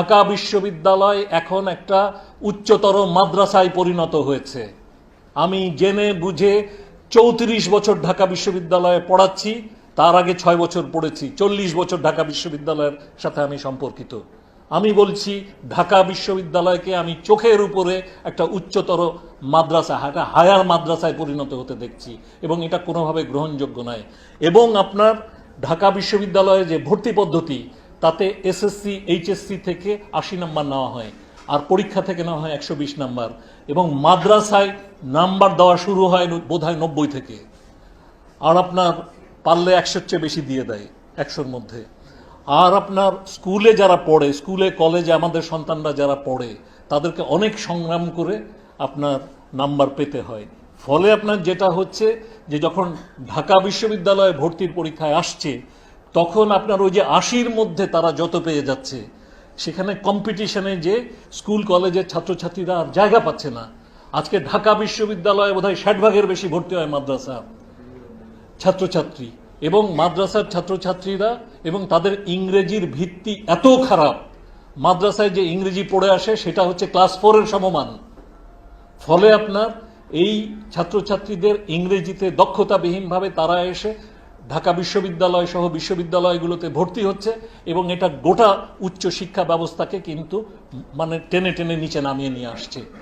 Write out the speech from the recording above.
ঢাকা বিশ্ববিদ্যালয় এখন একটা উচ্চতর মাদ্রাসায় পরিণত হয়েছে। আমি জেনে বুঝে চৌত্রিশ বছর ঢাকা বিশ্ববিদ্যালয়ে পড়াচ্ছি, তার আগে ছয় বছর পড়েছি। চল্লিশ বছর ঢাকা বিশ্ববিদ্যালয়ের সাথে আমি সম্পর্কিত। আমি বলছি, ঢাকা বিশ্ববিদ্যালয়কে আমি চোখের উপরে একটা উচ্চতর মাদ্রাসা, একটা হায়ার মাদ্রাসায় পরিণত হতে দেখছি এবং এটা কোনোভাবে গ্রহণযোগ্য নয়। এবং আপনার ঢাকা বিশ্ববিদ্যালয়ে যে ভর্তি পদ্ধতি তাতে এসএসসি এইচএসসি থেকে আশি নাম্বার নেওয়া হয় আর পরীক্ষা থেকে নেওয়া হয় একশো বিশ নাম্বার। এবং মাদ্রাসায় নাম্বার দেওয়া শুরু হয় বোধ হয় নব্বই থেকে। আর আপনার পারলে একশোর চেয়ে বেশি দিয়ে দেয় একশোর মধ্যে। আর আপনার স্কুলে যারা পড়ে, স্কুলে, কলেজে আমাদের সন্তানরা যারা পড়ে, তাদেরকে অনেক সংগ্রাম করে আপনার নাম্বার পেতে হয়। ফলে আপনার যেটা হচ্ছে যে যখন ঢাকা বিশ্ববিদ্যালয়ে ভর্তির পরীক্ষায় আসছে তখন আপনার ওই যে আশির মধ্যে তারা যত পেয়ে যাচ্ছে, সেখানে কম্পিটিশনে যে স্কুল কলেজের ছাত্রছাত্রীরা আর জায়গা পাচ্ছে না। আজকে ঢাকা বিশ্ববিদ্যালয়ে বোধহয় ষাট ভাগের বেশি ভর্তি হয় মাদ্রাসা ছাত্রছাত্রী এবং মাদ্রাসার ছাত্রছাত্রীরা এবং তাদের ইংরেজির ভিত্তি এত খারাপ, মাদ্রাসায় যে ইংরেজি পড়ে আসে সেটা হচ্ছে ক্লাস ফোরের সমমান। ফলে আপনার এই ছাত্রছাত্রীদের ইংরেজিতে দক্ষতাবিহীনভাবে তারা এসে ঢাকা বিশ্ববিদ্যালয় সহ বিশ্ববিদ্যালয়গুলোতে ভর্তি হচ্ছে এবং এটা গোটা উচ্চ শিক্ষা ব্যবস্থাকে কিন্তু মানে টেনে টেনে নিচে নামিয়ে নিয়ে আসছে।